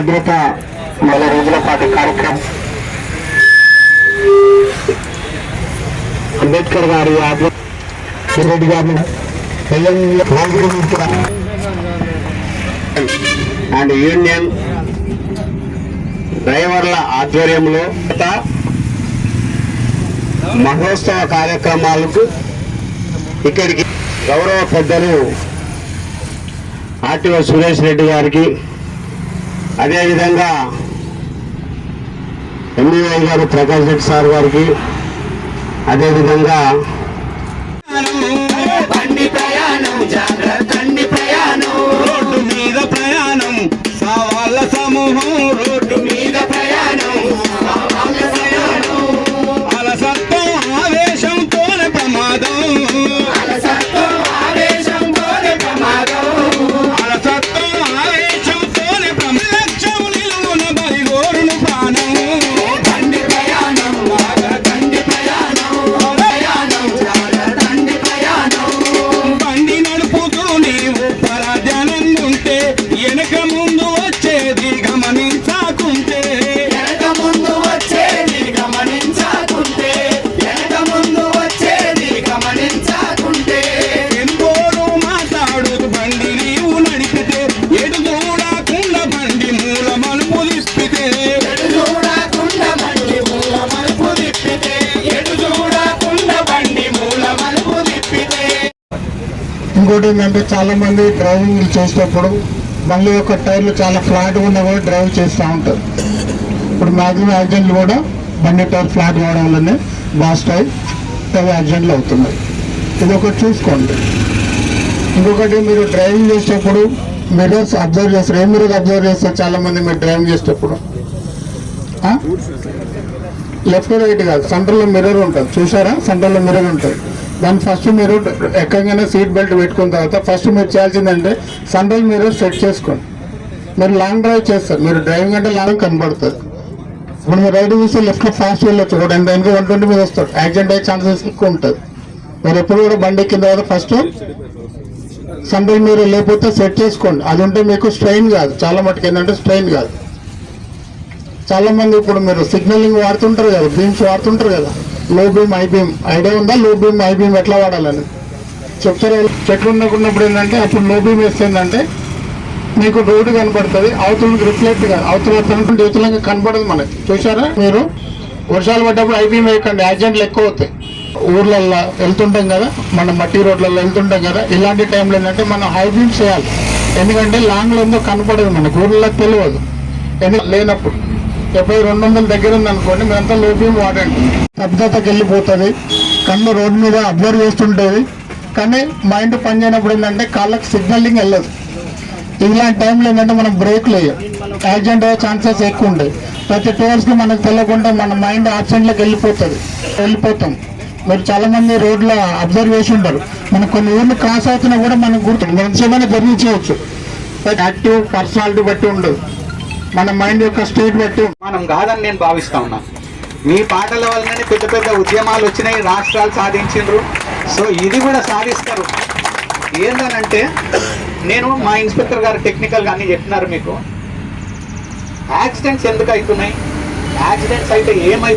భద్రత నెల రోజుల పాటు కార్యక్రమం. అంబేద్కర్ గారి ఆధ్వర్యం రెడ్డి గారిని అండ్ యూనియన్ డ్రైవర్ల ఆధ్వర్యంలో గత మహోత్సవ కార్యక్రమాలకు ఇక్కడికి గౌరవ పెద్దలు ఆర్టీఓ సురేష్ రెడ్డి గారికి అదేవిధంగా ఎంఈఐ గారు ప్రకాష్ రెడ్డి సార్ గారికి అదేవిధంగా బండి ప్రయాణం జాగ్రత్త బండి ప్రయాణం. రోడ్డు మీద ప్రయాణం సవాళ్ళ సమూహం. ఇంకోటి ఏంటంటే చాలా మంది డ్రైవింగ్ చేసేటప్పుడు బండి యొక్క టైర్లు చాలా ఫ్లాట్ ఉన్నా కూడా డ్రైవ్ చేస్తూ ఉంటారు. ఇప్పుడు మ్యాక్సిమం యాక్సిడెంట్లు కూడా బండి టైర్ ఫ్లాట్ కావడం వల్లనే బాస్ట్ అయి అవి యాక్సిడెంట్లు అవుతున్నాయి. ఇది ఒకటి చూసుకోండి. ఇంకొకటి మీరు డ్రైవింగ్ చేసేటప్పుడు మిర్రర్స్ అబ్జర్వ్ చేస్తారు. ఏ మిర్రర్ అబ్జర్వ్ చేస్తారు? చాలా మంది మీరు డ్రైవింగ్ చేసేటప్పుడు. లెఫ్ట్ రైట్ కాదు. సెంటర్లో మిర్రర్ ఉంటుంది. చూసారా? సెంటర్లో మిర్రర్ ఉంటుంది. దాని ఫస్ట్ మీరు ఎక్కగానే సీట్ బెల్ట్ పెట్టుకున్న తర్వాత ఫస్ట్ మీరు చేయాల్సిందంటే సెంట్రల్ మీరు సెట్ చేసుకోండి. మీరు లాంగ్ డ్రైవ్ చేస్తారు. మీరు డ్రైవింగ్ అంటే లాంగ్ కనబడుతుంది. ఇప్పుడు మీరు రైడ్ చూస్తే లెఫ్ట్లో ఫాస్ట్ వెళ్ళొచ్చు. కూడా దానికి వన్ ట్వంటీ మీద వస్తాడు. యాక్సిడెంట్ అయ్యే ఛాన్సెస్ ఎక్కువ ఉంటుంది మీరు ఎప్పుడు కూడా బండి ఎక్కిన తర్వాత ఫస్ట్ సెంట్రల్ మీరు లేకపోతే సెట్ చేసుకోండి. అది ఉంటే మీకు స్ట్రెయిన్ కాదు. చాలా మటుకు ఏంటంటే స్ట్రెయిన్ కాదు. చాలామంది ఇప్పుడు మీరు సిగ్నలింగ్ వాడుతుంటారు కదా బీమ్స్ వాడుతుంటారు కదా. లో బీమ్ ఐ బీమ్ ఐడియా ఉందా? లో బీమ్ ఐ బీమ్ ఎట్లా వాడాలని? చెప్తారు? చెట్లు ఉన్నప్పుడు ఏంటంటే అప్పుడు లో బీమ్ వేస్తుందంటే మీకు రోడ్డు కనపడుతుంది అవతలకి రిఫ్లెక్ట్ కాదు అవతల వస్తున్నటువంటి యువతలంగా కనపడదు మనకి. చూసారా మీరు? వర్షాలు పడ్డప్పుడు ఐ బీమ్ వేయకండి యాక్సిడెంట్లు ఎక్కువ అవుతాయి. ఊర్లల్లో వెళ్తుంటాం కదా మన మట్టి రోడ్లలో వెళ్తుంటాం కదా ఇలాంటి టైంలో ఏంటంటే మనం హై బీమ్ చేయాలి. ఎందుకంటే లాంగ్లో ఉందో కనపడదు మనకు. ఊర్లలో తెలియదు. ఎందుకు? లేనప్పుడు. డెబ్బై రెండు వందల దగ్గర ఉంది అనుకోండి మీరంతా లో వాడండి. శబ్దతకి వెళ్ళిపోతుంది. కన్ను రోడ్డు మీద అబ్జర్వ్ చేస్తుంటుంది. కానీ మైండ్ పని చేయనప్పుడు ఏంటంటే కాళ్ళకి సిగ్నలింగ్ వెళ్ళదు. ఇలాంటి టైంలో ఏంటంటే మనం బ్రేక్లు లేదు యాక్సిడెంట్ అయ్యే ఛాన్సెస్ ఎక్కువ ఉంటాయి. ప్రతి టోర్స్కి మనకు తెలియకుండా మన మైండ్ ఆబ్సెంట్లోకి వెళ్ళిపోతుంది. వెళ్ళిపోతాం. మీరు చాలా మంది రోడ్లో అబ్జర్వ్ చేసి ఉంటారు. మనం కొన్ని ఊర్లు క్రాస్ అవుతున్నా కూడా మనకు గుర్తు మనం ఏమైనా జర్నీ యాక్టివ్ పర్సనాలిటీ బట్టి ఉండదు. మన మైండ్ యొక్క స్టేట్ బట్టి మనం కాదని నేను భావిస్తా ఉన్నా. మీ పాటల వల్లనే పెద్ద పెద్ద ఉద్యమాలు వచ్చినాయి రాష్ట్రాలు సాధించిండ్రు. సో ఇది కూడా సాధిస్తారు. ఏందనంటే నేను మా ఇన్స్పెక్టర్ గారు టెక్నికల్గా అన్ని చెప్పినారు మీకు. యాక్సిడెంట్స్ ఎందుకు అవుతున్నాయి యాక్సిడెంట్స్ అయితే ఏమై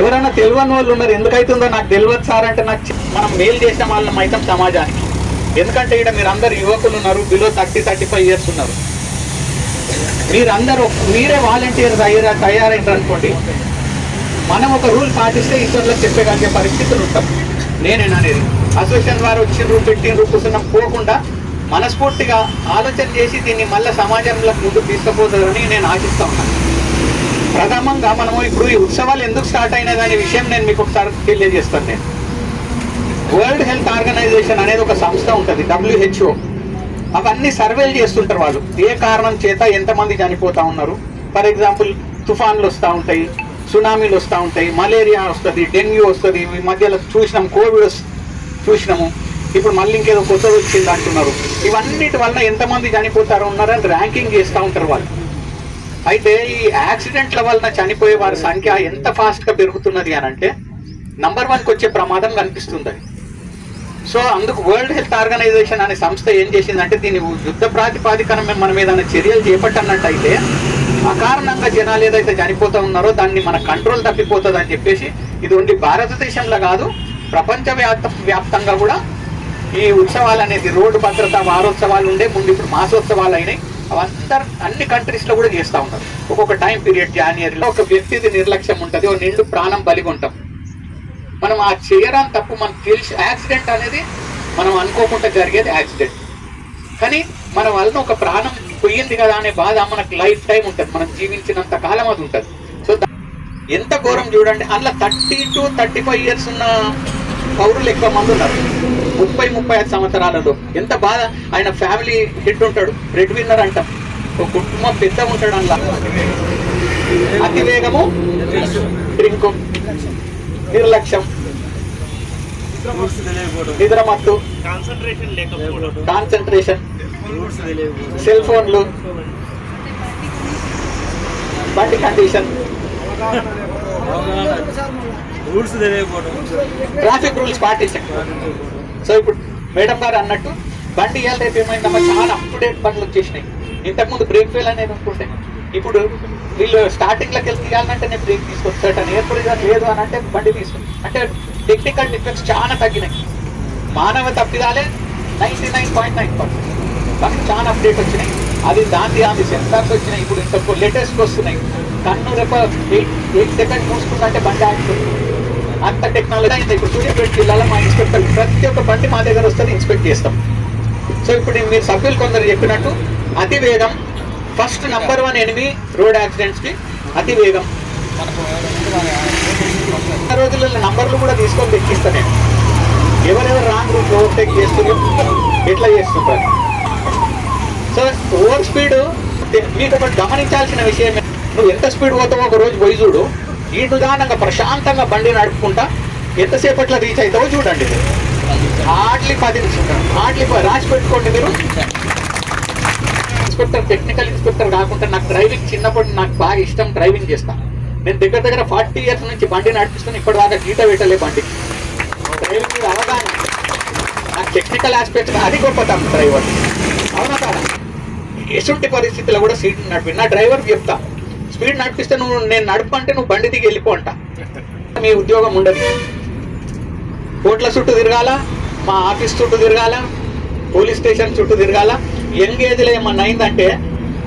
ఎవరైనా తెలియని వాళ్ళు ఉన్నారు. ఎందుకు అవుతుందో నాకు తెలియదు సార్ అంటే నాకు మనం మేలు చేసిన వాళ్ళం అయితే సమాజానికి. ఎందుకంటే ఇక్కడ మీరు అందరు యువకులు ఉన్నారు. Below thirty thirty five years ఉన్నారు. మీరందరూ మీరే వాలంటీర్ తయారు తయారైంటారు అనుకోండి. మనం ఒక రూల్ పాటిస్తే ఇతరులకు చెప్పేదానికి పరిస్థితులు ఉంటాం. నేనేనా అనేది. అసోసియేషన్ వారు వచ్చిండ్రు పెట్టిండ్రు కూర్చున్నాం పోకుండా మనస్ఫూర్తిగా ఆలోచన చేసి దీన్ని మళ్ళీ సమాజంలో ముందుకు తీసుకుపోతారని నేను ఆశిస్తా ఉన్నాను ప్రథమంగా మనము ఇప్పుడు ఈ ఉత్సవాలు ఎందుకు స్టార్ట్ అయినది అనే విషయం నేను మీకు ఒకసారి తెలియజేస్తాను నేను. వరల్డ్ హెల్త్ ఆర్గనైజేషన్ అనేది ఒక సంస్థ ఉంటుంది డబ్ల్యూహెచ్ఓ అవన్నీ సర్వేలు చేస్తుంటారు వాళ్ళు. ఏ కారణం చేత ఎంతమంది చనిపోతూ ఉన్నారు? ఫర్ ఎగ్జాంపుల్ తుఫాన్లు వస్తూ ఉంటాయి సునామీలు వస్తూ ఉంటాయి మలేరియా వస్తుంది డెంగ్యూ వస్తుంది ఈ మధ్యలో చూసినాం కోవిడ్ వస్- చూసినాము. ఇప్పుడు మళ్ళీ ఇంకేదో కొత్తది వచ్చింది అంటున్నారు. ఇవన్నిటి వల్ల ఎంతమంది చనిపోతారు ఉన్నారని ర్యాంకింగ్ చేస్తూ ఉంటారు వాళ్ళు. అయితే ఈ యాక్సిడెంట్ల వలన చనిపోయే వారి సంఖ్య ఎంత ఫాస్ట్గా పెరుగుతున్నది అని అంటే నంబర్ వన్కి వచ్చే ప్రమాదం కనిపిస్తుంది సో అందుకు వరల్డ్ హెల్త్ ఆర్గనైజేషన్ అనే సంస్థ ఏం చేసిందంటే దీన్ని యుద్ధ ప్రాతిపాదికన మన మనం ఏదైనా చర్యలు చేపట్టన్నట్టయితే అకారణంగా జనాలు ఏదైతే చనిపోతూ ఉన్నారో దాన్ని మన కంట్రోల్ తప్పిపోతుంది అని చెప్పేసి ఇది ఉండి భారతదేశంలో కాదు ప్రపంచవ్యాప్త వ్యాప్తంగా కూడా ఈ ఉత్సవాలు అనేది రోడ్డు భద్రత వారోత్సవాలు ఉండే ముందు ఇప్పుడు మాసోత్సవాలు అయినాయి. అవందరు అన్ని కంట్రీస్లో కూడా చేస్తూ ఉంటారు. ఒక్కొక్క టైం పీరియడ్ జాన్యరీలో ఒక వ్యక్తిది నిర్లక్ష్యం ఉంటుంది ఓ నిండు ప్రాణం బలిగి ఉంటాం మనం ఆ చేయరాని తప్పు మనకు తెలిసి యాక్సిడెంట్ అనేది మనం అనుకోకుండా జరిగేది యాక్సిడెంట్. కానీ మన వలన ఒక ప్రాణం పోయింది కదా అనే బాధ మనకు లైఫ్ టైం ఉంటుంది. మనం జీవించినంత కాలం అది ఉంటుంది. సో ఎంత ఘోరం చూడండి. అందులో thirty to thirty five years ఉన్న పౌరులు ఎక్కువ మంది ఉన్నారు. ముప్పై ముప్పై ఐదు సంవత్సరాలలో. ఎంత బాధ. ఆయన ఫ్యామిలీ హెడ్ ఉంటాడు. బ్రెడ్ విన్నర్ అంటాం. ఒక కుటుంబం పెద్ద ఉంటాడు అందులో. అతివేగము డ్రింకు. నిర్లక్ష్యం. నిద్రమత్తు. కాన్సన్ట్రేషన్. సెల్ ఫోన్లు. బండి కండిషన్. రూల్స్ ట్రాఫిక్ రూల్స్ పాటించండి. సో ఇప్పుడు మేడం గారు అన్నట్టు బండి ఇవాళ రేపు ఏమైందమ్మా చాలా అప్ టు డేట్ బండ్లు వచ్చేసినాయి. ఇంతకుముందు బ్రేక్ ఫెయిల్ అనేది అనుకుంటే ఇప్పుడు వీళ్ళు స్టార్టింగ్లోకి వెళ్ళి తీయాలంటే నేను బ్రేక్ తీసుకొస్తాడు అని ఎప్పుడు లేదు అని అంటే బండి తీసుకుంది అంటే టెక్నికల్ డిఫెక్ట్స్ చాలా తగ్గినాయి. మానవ తప్పిదాలే ninety nine point nine percent కానీ చాలా అప్డేట్ వచ్చినాయి. అది దాని దాని సెన్సార్స్ వచ్చినాయి. ఇప్పుడు ఇంత లేటెస్ట్ వస్తున్నాయి. కన్ను రేపు ఎయిట్ ఎయిట్ సెకండ్ మూసుకుందంటే బండి ఆగిపోతుంది అంత టెక్నాలజీ అయింది. ఇప్పుడు సూర్యాపేట జిల్లాలో మా ఇన్స్పెక్టర్ ప్రతి ఒక్క బండి మా దగ్గర వస్తుంది ఇన్స్పెక్ట్ చేస్తాం. సో ఇప్పుడు మీరు సభ్యులు కొందరు చెప్పినట్టు అతి వేగం first number one enemy road యాక్సిడెంట్స్కి అతి వేగం రోజులలో నంబర్లు కూడా తీసుకొని తెచ్చిస్తా నేను. ఎవరెవరు రాంగ్ రూట్ ఓవర్టేక్ చేస్తున్నారు ఎట్లా చేస్తుంటారు సో ఓవర్ స్పీడ్ మీకు ఒకటి గమనించాల్సిన విషయం నువ్వు ఎంత స్పీడ్ పోతావో ఒక రోజు పోయి చూడు. ఈ నిదానంగా ప్రశాంతంగా బండి నడుపుకుంటా ఎంతసేపట్లో రీచ్ అవుతావో చూడండి హార్డ్లీ పది నిమిషం హార్డ్లీ రాసి పెట్టుకోండి మీరు. ఇన్స్పెక్టర్ టెక్నికల్ ఇన్స్పెక్టర్ కాకుండా నాకు డ్రైవింగ్ చిన్నప్పుడు నాకు బాగా ఇష్టం డ్రైవింగ్ చేస్తాను నేను దగ్గర దగ్గర ఫార్టీ ఇయర్స్ నుంచి బండి నడిపిస్తాను ఇప్పటిదాకా గీత పెట్టలే బండి. డ్రైవింగ్ మీద అవగాహన. నాకు టెక్నికల్ ఆస్పెక్ట్ అది గొప్పతనం డ్రైవర్ అవునా కాదా? ఎటువంటి పరిస్థితుల్లో కూడా సీట్ నడిపి నా డ్రైవర్ చెప్తా. స్పీడ్ నడిపిస్తే నువ్వు నేను నడపంటే నువ్వు బండి దిగి వెళ్ళిపో అంట. మీ ఉద్యోగం ఉండదు. కోట్ల చుట్టూ తిరగాల మా ఆఫీస్ చుట్టూ తిరగాల పోలీస్ స్టేషన్ చుట్టూ తిరగాల యంగ్ ఏజ్లో ఏమన్నా అయిందంటే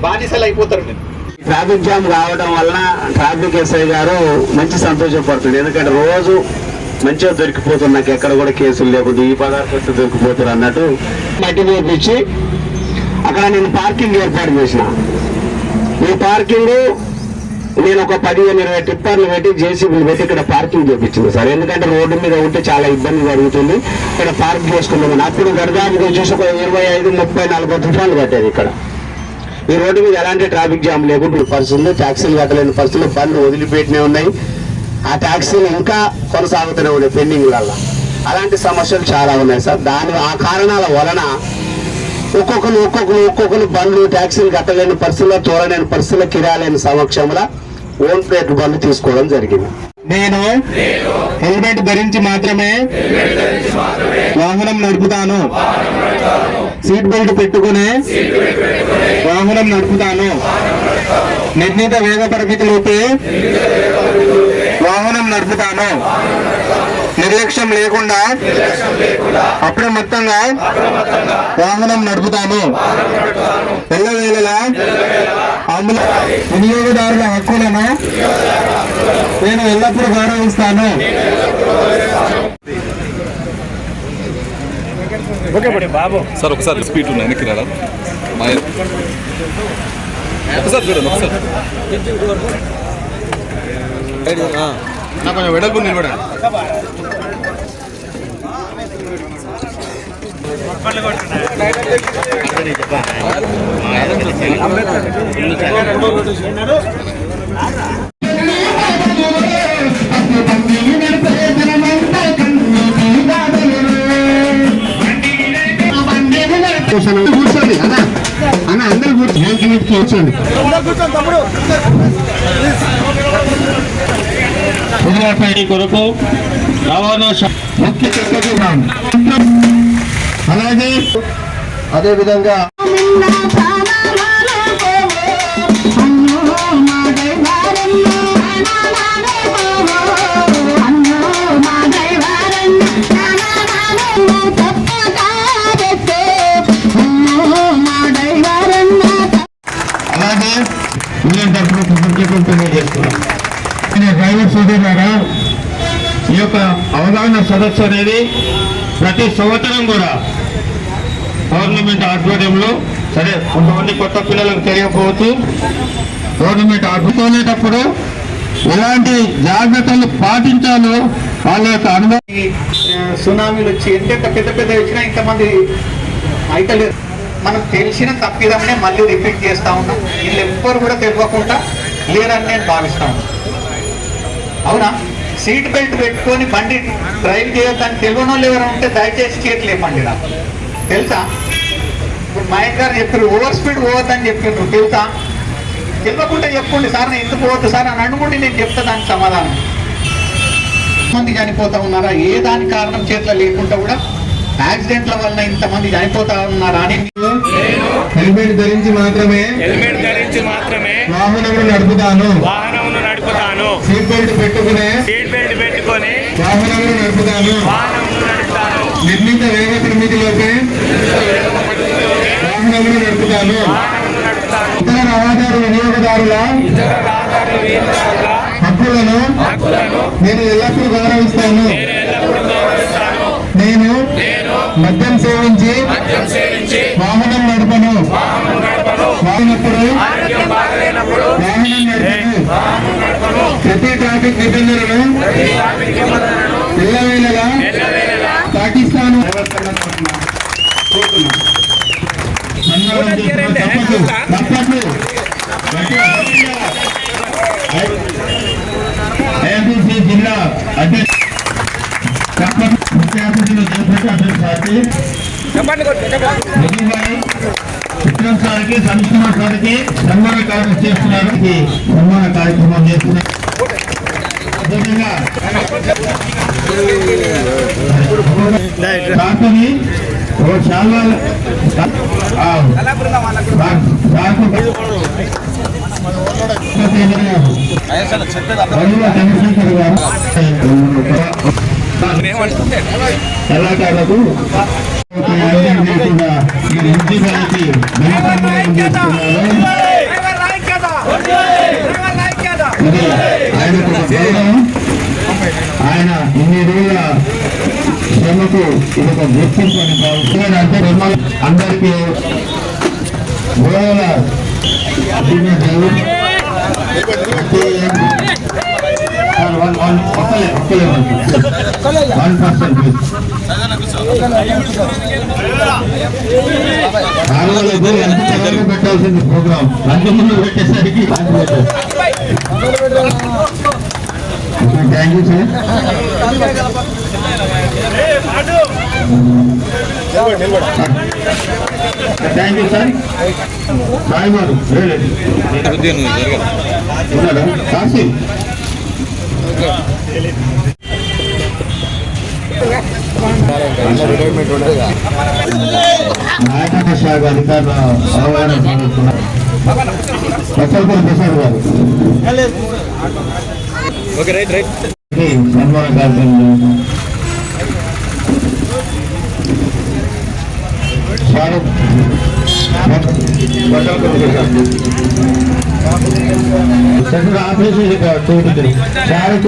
బానిసలు అయిపోతారు మీరు. ట్రాఫిక్ జామ్ రావడం వల్ల ట్రాఫిక్ ఎస్ఐ గారు మంచి సంతోషపడుతుంది ఎందుకంటే రోజు మంచిగా దొరికిపోతుంది నాకు ఎక్కడ కూడా కేసులు లేకుండా ఈ పదార్థం దొరికిపోతారు అన్నట్టు మట్టి వేపించి అక్కడ నేను పార్కింగ్ ఏర్పాటు చేసిన. ఈ పార్కింగ్ నేను ఒక పదిహేను ఇరవై టిప్పర్లు పెట్టి జేసీబీలు పెట్టి ఇక్కడ పార్కింగ్ చేపించింది సార్. ఎందుకంటే రోడ్డు మీద ఉంటే చాలా ఇబ్బంది జరుగుతుంది. ఇక్కడ పార్క్ చేసుకున్నాం అప్పుడు గడదానికి వచ్చేసి ఒక ఇరవై ఐదు ముప్పై నలభై తుఫాన్లు కట్టేది ఇక్కడ. ఈ రోడ్డు మీద ఎలాంటి ట్రాఫిక్ జామ్ లేకుండా పరిస్థితులు ట్యాక్సీలు కట్టలేని పరిస్థితులు బండ్లు వదిలిపెట్టినే ఉన్నాయి. ఆ ట్యాక్సీలు ఇంకా కొనసాగుతూనే ఉన్నాయి పెండింగ్లల్లో. అలాంటి సమస్యలు చాలా ఉన్నాయి సార్. దాని ఆ కారణాల వలన ఒక్కొక్కరు ఒక్కొక్కరు ఒక్కొక్కరు బండ్లు ట్యాక్సీలు కట్టలేని పరిస్థితుల్లో తోలలేని పరిస్థితుల్లో కిరాలేని సమక్షంలో ఓన్ ప్లేట్ బండ్లు తీసుకోవడం జరిగింది. నేను హెల్మెట్ ధరించి మాత్రమే వాహనం నడుపుతాను. సీట్ బెల్ట్ పెట్టుకునే వాహనం నడుపుతాను. నిర్ణీత వేగ పరిమితిలోపే వాహనం నడుపుతాను. నిర్లక్ష్యం లేకుండా అప్రమత్తంగా వాహనం నడుపుతాను ఎల్లవేళలా వినియోగదారుల హక్కులను నేను ఎల్లప్పుడూ గౌరవిస్తాను. సార్ ఒకసారి స్పీడ్ ఉన్నాయి వెనక్కి మా ఒకసారి చూడండి ఒకసారి. కొంచెం వెడల్పు నిలబడండి కూర్చోండి అన్న అన్న అందరు కూర్చోండి కూర్చోండి కొరకు రవాణా ముఖ్య అలాగే అదేవిధంగా అలాగే యూనియన్ తరఫున కృతజ్ఞతలు తెలియజేస్తున్నాం నేను డ్రైవర్ సోదరులారా ఈ యొక్క అవగాహన సదస్సు అనేది ప్రతి సంవత్సరం కూడా గవర్నమెంట్ ఆధ్వర్యంలో సరే కొంతమంది కొత్త పిల్లలకు తెలియకపోవచ్చు గవర్నమెంట్ ఆడుకునేటప్పుడు ఎలాంటి జాగ్రత్తలు పాటించాలో వాళ్ళ యొక్క అనుభవం. సునామీలు వచ్చి ఎంత పెద్ద పెద్ద వచ్చినా ఇంతమంది అయితే మనకు తెలిసిన తప్పిదమనే మళ్ళీ రిపీట్ చేస్తా ఉన్నాం. వీళ్ళు ఎవ్వరు కూడా తెలియకుండా లేరని నేను భావిస్తా అవునా? సీట్ బెల్ట్ పెట్టుకొని బండి డ్రైవ్ చేయొద్దని తెలియని వాళ్ళు ఎవరైనా ఉంటే దయచేసి చేతులు ఇవ్వండి నాకు. తెలుసా? ఇప్పుడు మహేష్ గారు చెప్పారు ఓవర్ స్పీడ్ పోవద్దని చెప్పిండ్రు తెలుసా? తెలియకుండా చెప్పుకోండి సార్ నేను ఎందుకు పోవద్దు సార్? అని అనుకుంటే నేను చెప్తా దానికి సమాధానం. మంది చనిపోతా ఉన్నారా? ఏ దాని కారణం చేతిలో లేకుండా కూడా యాక్సిడెంట్ల వల్ల ఇంతమంది చనిపోతా ఉన్నారా అని హెల్మెట్ ధరించి మాత్రమే హెల్మెట్ ధరించి మాత్రమే వాహనములు నడుపుతాను. వాహనమును నడుపుతాను. సీట్ బెల్ట్ పెట్టుకునే సీట్ బెల్ట్ పెట్టుకొని నడుపుతాను. వాహనమును నడుపుతాను నిర్ణీత వేగ పరిమితిలోకి వాహనములు నడుపుతాను ఇతర రహదారి వినియోగదారుల హక్కులను నేను ఎల్లప్పుడూ గౌరవిస్తాను. నేను మద్యం సేవించి వాహనం నడపను. వాడినప్పుడు వాహనం నడపను. ప్రతి ట్రాఫిక్ నిబంధనలను ఎల్లవేళలా వేళగా తప్పట్లు ఏబిసి జిల్లా అధ్యక్ష ముఖ్య సార్కి విక్రమ్ సార్కి సార్కి సన్మాన కార్యక్రమం చేస్తున్నారు సన్మాన కార్యక్రమం చేస్తున్నారు అదేవిధంగా ఓ చాలా కళాకారులకు ఆయన ఐదు లేకుండా ఈ ఇంటి వారికి ధనసన్మానం చేస్తున్నారు. ఇది ఆయనకు ఒక గౌరవం ఆయన ఇన్ని రోజుల శ్రమకు ఇది ఒక గుర్తింపు అని భావిస్తున్నాను అంటే అందరికీ గోడల దివ్యదేవు పెట్టాల్సింది ప్రోగ్రామ్ అంత ముందు పెట్టేసరికి thank you sir thank you sir Sai గారు ఉన్నాడా? కాశీ నాయకత్వ శాఖ అధికారుల అవగాహన సాధిస్తున్నారు ప్రసాద్ గారు. ఓకే రైట్ రైట్ సన్మాన ఆఫీస్ చోటు షారుఖ్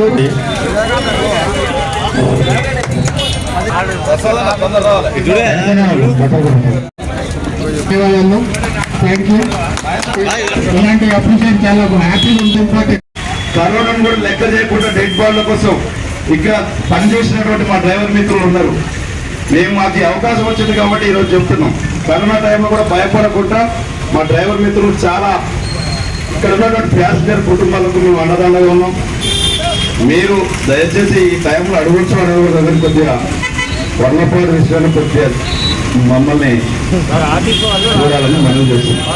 ధన్యవాదాలు థ్యాంక్ యూ ఇలాంటి అప్రిషియేట్ చాలా హ్యాపీగా ఉంటుంది కరోనాను కూడా లెక్క చేయకుండా డెడ్ బాడ్ల కోసం ఇక్కడ పనిచేసినటువంటి మా డ్రైవర్ మిత్రులు ఉన్నారు. మేము మాకు అవకాశం వచ్చింది కాబట్టి ఈరోజు చెప్తున్నాం. కరోనా టైంలో కూడా భయపడకుండా మా డ్రైవర్ మిత్రులు చాలా ఇక్కడ ఉన్నటువంటి ప్యాసింజర్ కుటుంబాలకు మేము అండదండగా ఉన్నాం. మీరు దయచేసి ఈ టైంలో అడుగుంచడం అనేది కొద్దిగా వర్ణపాటు విషయాన్ని కొద్దిగా మమ్మల్ని చూడాలని మనం చేస్తున్నాం